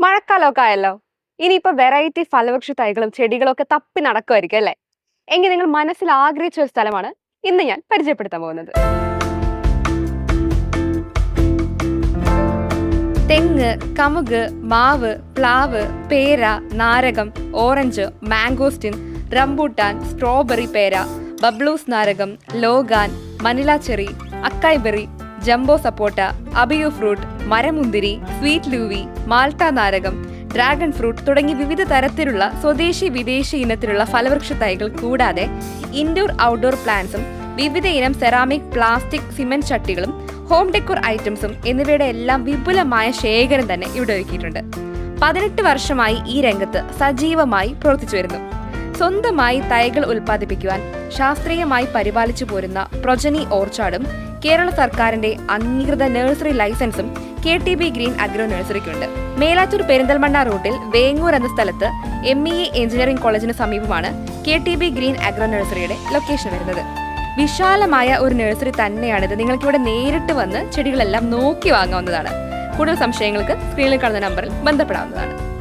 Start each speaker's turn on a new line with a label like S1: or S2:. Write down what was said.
S1: മഴക്കാലമൊക്കെ ആയല്ലോ. ഇനിയിപ്പോ വെറൈറ്റി ഫലവൃക്ഷ തൈകളും ചെടികളും ഒക്കെ തപ്പി നടക്കുമായിരിക്കും അല്ലേ? എങ്കിൽ നിങ്ങൾ മനസ്സിൽ ആഗ്രഹിച്ച ഒരു സ്ഥലമാണ് ഇന്ന് ഞാൻ പരിചയപ്പെടുത്താൻ പോകുന്നത്. തെങ്ങ് കമുക് മാവ് പ്ലാവ് പേര നാരകം ഓറഞ്ച് മാംഗോസ്റ്റിൻ റംബൂട്ടാൻ സ്ട്രോബെറി പേര ബബ്ലൂസ് നാരകം longan Manila cherry acai berry jumbo സപ്പോട്ട അബിയു ഫ്രൂട്ട് മരമുന്തിരി സ്വീറ്റ് ലൂവി മാൾട്ട നാരകം ഡ്രാഗൺ ഫ്രൂട്ട് തുടങ്ങി വിവിധ തരത്തിലുള്ള സ്വദേശി വിദേശി ഇനത്തിലുള്ള ഫലവൃക്ഷ തൈകൾ കൂടാതെ ഇൻഡോർ ഔട്ട്ഡോർ പ്ലാന്റ്സും വിവിധ ഇനം സെറാമിക് പ്ലാസ്റ്റിക് സിമെന്റ് ചട്ടികളും ഹോം ഡെക്കോർ ഐറ്റംസും എന്നിവയുടെ എല്ലാം വിപുലമായ ശേഖരം തന്നെ ഇവിടെ ഒരുക്കിയിട്ടുണ്ട്. പതിനെട്ട് വർഷമായി ഈ രംഗത്ത് സജീവമായി പ്രവർത്തിച്ചു വരുന്നു. സ്വന്തമായി തൈകൾ ഉൽപ്പാദിപ്പിക്കുവാൻ ശാസ്ത്രീയമായി പരിപാലിച്ചു പോരുന്ന പ്രൊജനി ഓർച്ചാർഡും കേരള സർക്കാരിന്റെ അംഗീകൃത നഴ്സറി ലൈസൻസും K T B green agro നഴ്സറിക്കുണ്ട്. Melattur Perinthalmanna റൂട്ടിൽ വേങ്ങൂർ എന്ന സ്ഥലത്ത് എം ഇ എ എഞ്ചിനീയറിംഗ് കോളേജിന് സമീപമാണ് K T B green agro നഴ്സറിയുടെ location വരുന്നത്. വിശാലമായ ഒരു നഴ്സറി തന്നെയാണിത്. നിങ്ങൾക്ക് ഇവിടെ നേരിട്ട് വന്ന് ചെടികളെല്ലാം നോക്കി വാങ്ങാവുന്നതാണ്. കൂടുതൽ സംശയങ്ങൾക്ക് സ്ക്രീനിൽ കാണുന്ന നമ്പറിൽ ബന്ധപ്പെടാവുന്നതാണ്.